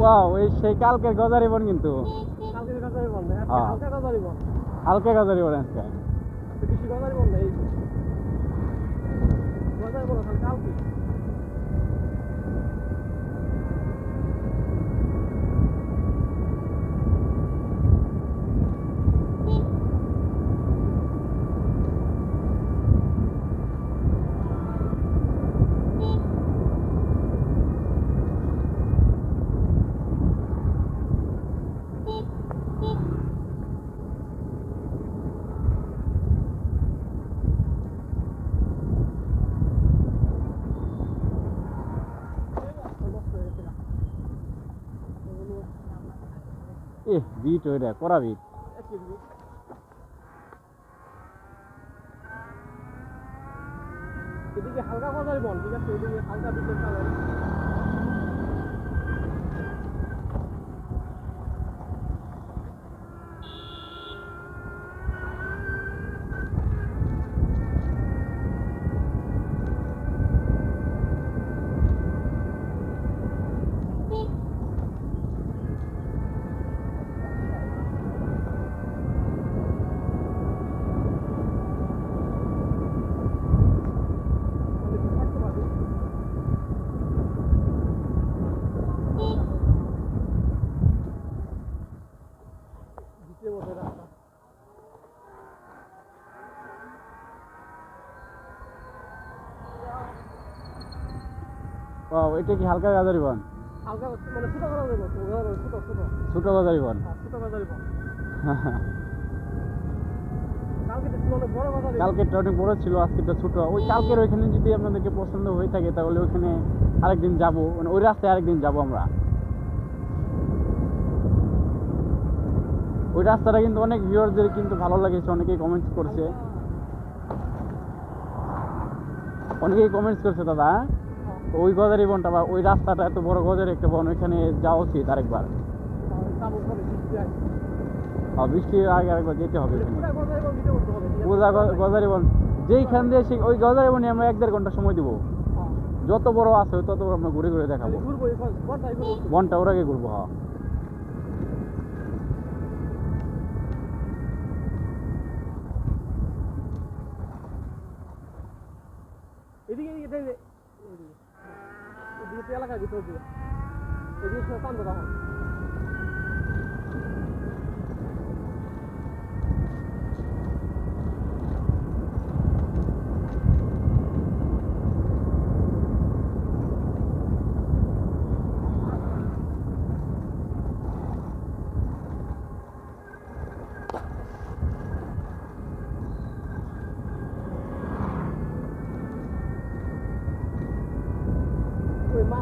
Wow এই সেই কালকের গজারি বন কিন্তু। কালকে গজারি বন না হ্যাঁ। হালকা গজারি বন। হালকা গজারি বন আজকে। বেশি গজারি বল এই গজারি বল কালকে এ বিট ওইটা করা বিট। এদিকে হালকা কথা বল, ঠিক আছে এদিকে হালকা বিটের চালায় ওয়াও এটা কি হালকা গজারি বন? হালকা মানে ছোট করা ছোট ছোট। ছোট বন? হ্যাঁ, ছোট কালকে অনেক বড় ছিল আজকেরটা ছোট। ওই কালকের ওইখানে যদি আপনাদেরকে পছন্দ হয়ে থাকে তাহলে ওইখানে আরেকদিন যাব। মানে ওই রাস্তায় আরেকদিন যাব আমরা। ওই রাস্তাটা কিন্তু অনেক ভিউয়ারদের কিন্তু ভালো লাগেছে অনেকেই কমেন্টস করছে। অনেকেই কমেন্টস করছে দাদা হ্যাঁ? ওই গজারি বনটা বা ওই রাস্তাটা এত বড় গজারি একটা বন, ওইখানে যাওয়া উচিত আরেকবার বৃষ্টির আগে আরেকবার যেতে হবে? পূজা গজারি বন, যেইখান দিয়ে সেই ওই গজারি বনে আমরা এক দেড় ঘণ্টা সময় দিব। যত বড় আছে তত বড় আমরা ঘুরে ঘুরে দেখাবো বনটা ওর আগে ঘুরবো হ্যাঁ এদিকে এদিকে এলাকার ভিতর দিয়ে। এদিকে সব কান্দ তখন।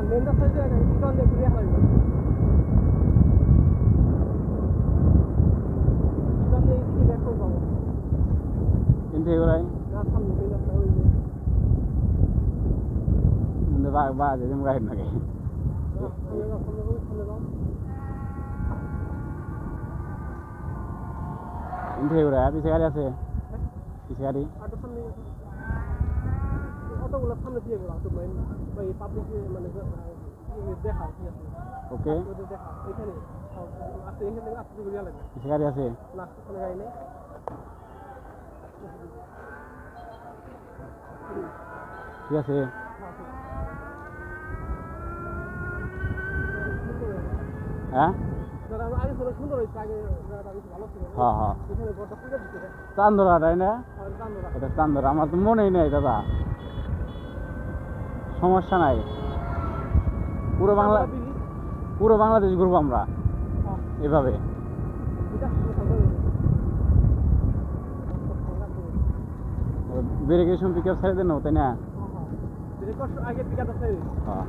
মেন রাস্তায় যে দোকান দিয়ে ঘুরে যাবে দোকান দিয়ে এদিকে ব্যাক করে পাবো কিন্তু এগুলাই সামনে মেন রাস্তা বা বা যেদিন গাড়ি নাকি। কিন্তু এগুলাই পিছে গাড়ি আছে পিছে গাড়ি আরটা সামনে দিয়ে গেলাম তো মেন ওই পাবলিক মানে দেখা ওকে দেখা এখানে আসতে এখান থেকে আসতে ঘুরিয়ে লাগবে গাড়ি আছে। না ওখানে গাড়ি নেই। ঠিক আছে। হ্যাঁ? হ্যাঁ হ্যাঁ। চান্দরা তাই না? এটা চান্দরা আমার তো মনেই নেই দাদা। সমস্যা নাই। পুরো বাংলা পুরো বাংলাদেশ ঘুরবো আমরা। এভাবে। ব্রেকের সময় পিক আপ ছেড়ে দেন তাই না? আগে পিকাটা ছেড়ে হ্যাঁ।